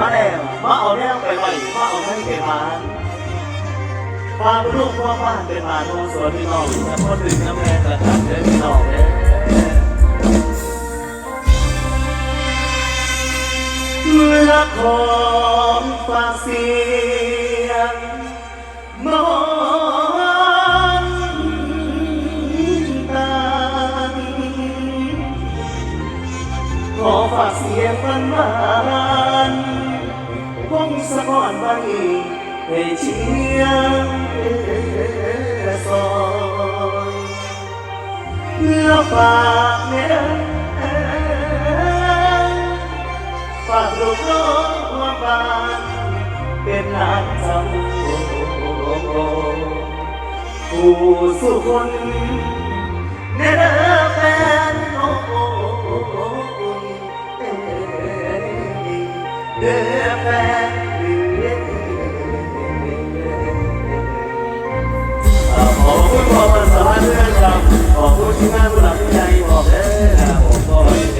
มาแดงมาเอาแนวไปไหวมาเอาแห้เก็นมาความรูปความบ้านเป็นมาโนสวนพี่น้องแต่คอดึงน้ำแม่แต่ทำเด้พี่น้องเด้เมื่อของฟ้าสี ขอฝากเสียงมันมันวงสะกอนบางว้ให้เชียงซอยเพื่อฝากเนี่ยฝากลูกน้องว่าบ้านเป็นหลานสาผู้สุคน ขอบคุณที่มาผู้หลักผู้ใหญ่บอกเด้อผมก็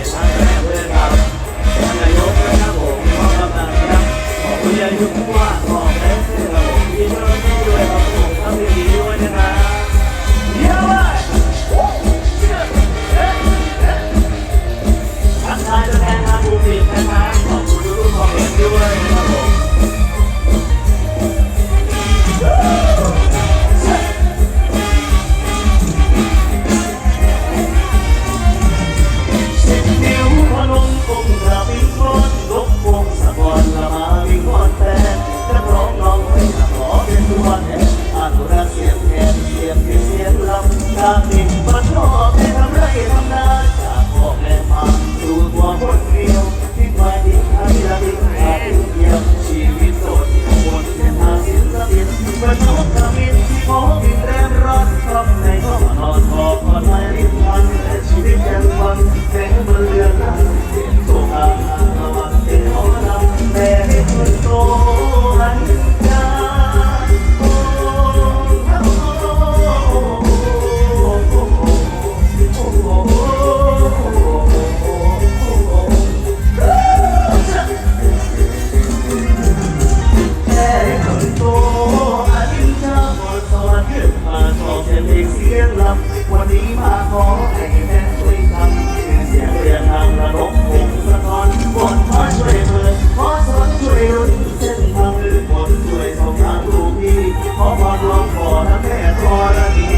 พ่อและแม่ทอรดี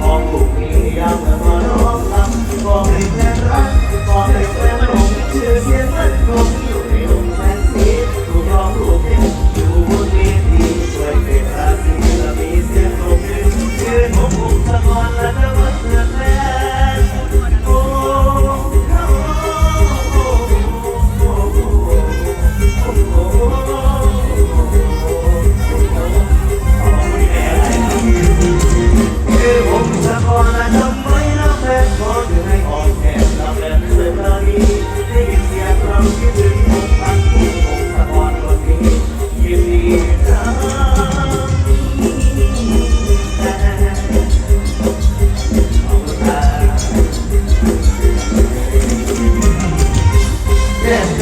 มองลูกนยามเมื่อน้ำก็ใมรักก็ให้แม่หลงชื่อเสียง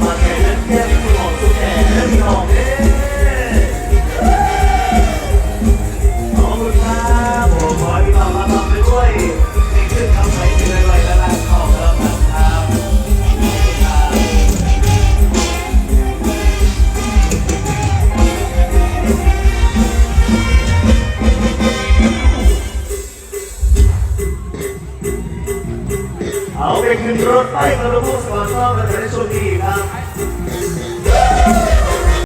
my head. Take the road, I love the most, but I'm not the rest of the